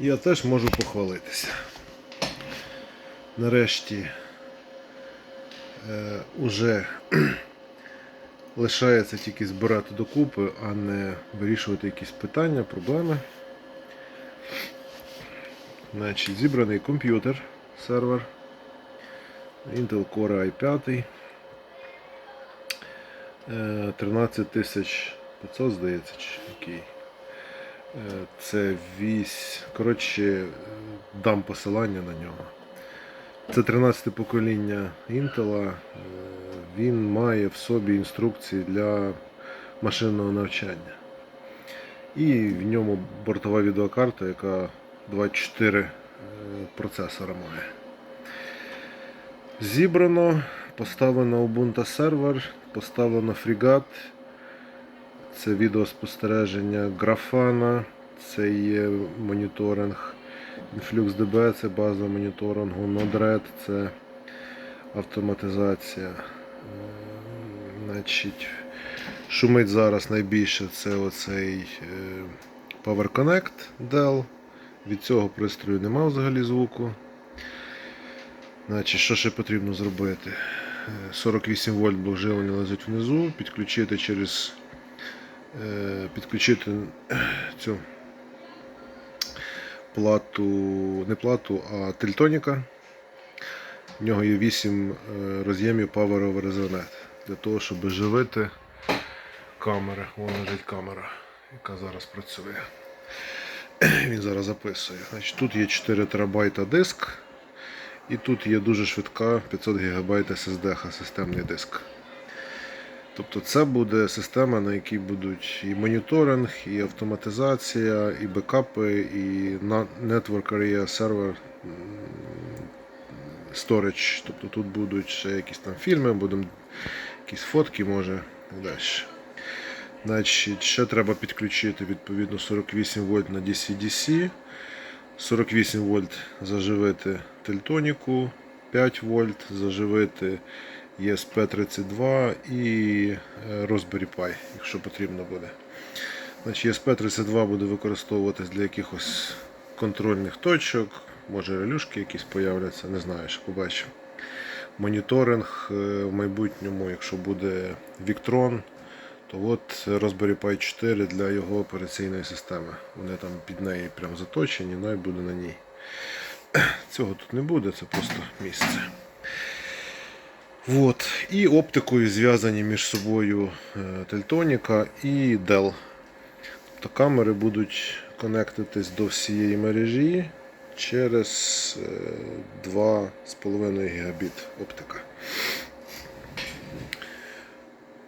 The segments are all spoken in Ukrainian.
Я теж можу похвалитися. Нарешті е, уже лишається тільки збирати докупи, а не вирішувати якісь питання, проблеми. Значить, зібраний комп'ютер, сервер, Intel Core i5. е, 13500, здається, чи який. Е, Це вісь. Коротше, е, дам посилання на нього. Це 13 покоління Intel. Е, Він має в собі інструкції для машинного навчання. І в ньому бортова відеокарта, яка 24 е, процесора має. Зібрано, поставлено Ubuntu сервер, поставлено фрігат. Це відеоспостереження графана, це є моніторинг InfluxDB, це база моніторингу, Node-RED, це автоматизація. Е, Значить, шумить зараз найбільше це оцей е, Power Connect Dell. Від цього пристрою нема взагалі звуку. Значить, що ще потрібно зробити? Е, 48 вольт блок живлення лежить внизу, підключити через е, підключити цю плату, не плату, а тельтоніка. В нього є 8 е, роз'ємів Power over Ethernet для того, щоб живити камери. Вон лежить камера, яка зараз працює. Він зараз записує. Значить, тут є 4 терабайта диск. І тут є дуже швидка 500 ГБ SSD, системний диск. Тобто це буде система, на якій будуть і моніторинг, і автоматизація, і бекапи, і Network Area Server Storage. Тобто тут будуть якісь там фільми, будемо якісь фотки, може і далі. Значить, ще треба підключити відповідно 48 вольт на DC-DC. 48 вольт заживити тельтоніку, 5 вольт заживити ESP32 і е, Raspberry Pi, якщо потрібно буде. Значить, ESP32 буде використовуватись для якихось контрольних точок, може релюшки якісь появляться, не знаю, ще побачимо. Моніторинг е, в майбутньому, якщо буде Victron, то от Raspberry Pi 4 для його операційної системи. Вони там під неї прям заточені, ну і буде на ній. Цього тут не буде, це просто місце. От. І оптикою зв'язані між собою е, Teltonica і Dell. Тобто камери будуть конектитись до всієї мережі через е, 2,5 гігабіт оптика.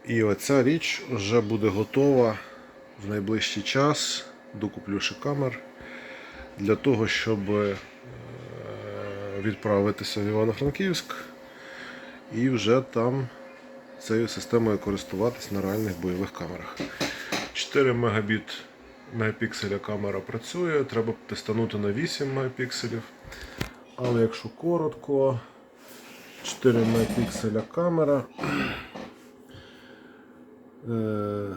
І оця річ вже буде готова в найближчий час. Докуплю ще камер для того, щоб е, відправитися в Івано-Франківськ і вже там цією системою користуватись на реальних бойових камерах. 4 мегабіт мегапікселя камера працює, треба тестанути на 8 мегапікселів. Але якщо коротко, 4 мегапікселя камера. Е,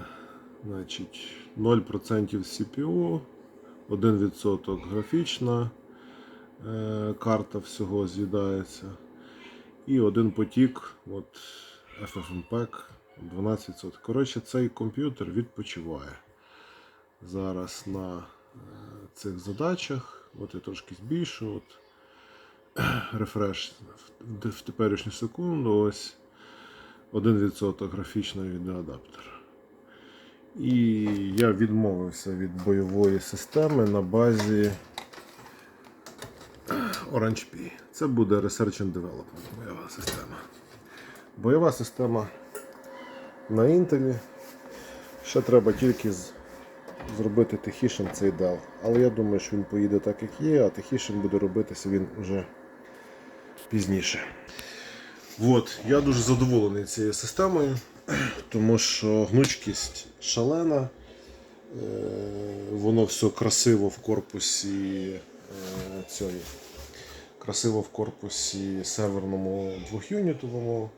значить, 0% CPU, 1% графічна е, карта всього з'їдається. І один потік, от FFmpeg 12%. Коротше, цей комп'ютер відпочиває зараз на е, цих задачах. От я трошки збільшу. От, рефреш в, теперішню секунду. Ось 1% графічний відеоадаптер. І я відмовився від бойової системи на базі Orange Pi. Це буде Research and Development бойова система. Бойова система на Intel. Ще треба тільки зробити тихішим цей Dell. Але я думаю, що він поїде так, як є, а тихішим буде робитися він вже пізніше. От, я дуже задоволений цією системою, тому що гнучкість шалена, е, воно все красиво в корпусі е, цієї. Красиво в корпусі серверному двохюнітовому.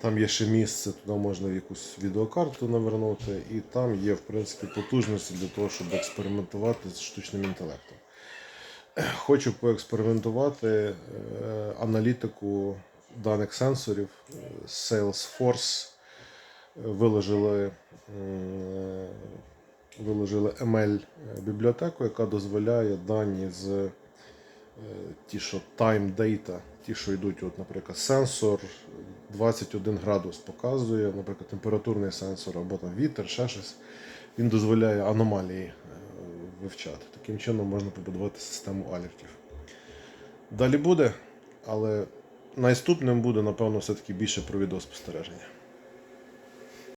Там є ще місце, туди можна якусь відеокарту навернути, і там є в принципі потужності для того, щоб експериментувати з штучним інтелектом. хочу поекспериментувати е, аналітику даних сенсорів. Е, Salesforce е, виложили, виложили ML бібліотеку, яка дозволяє дані з е, ті, що time data, ті, що йдуть, от, наприклад, сенсор 21 градус показує, наприклад, температурний сенсор або там вітер, ще щось. Він дозволяє аномалії е, вивчати. Таким чином можна побудувати систему алертів. Далі буде, але наступним буде, напевно, все-таки більше про відеоспостереження.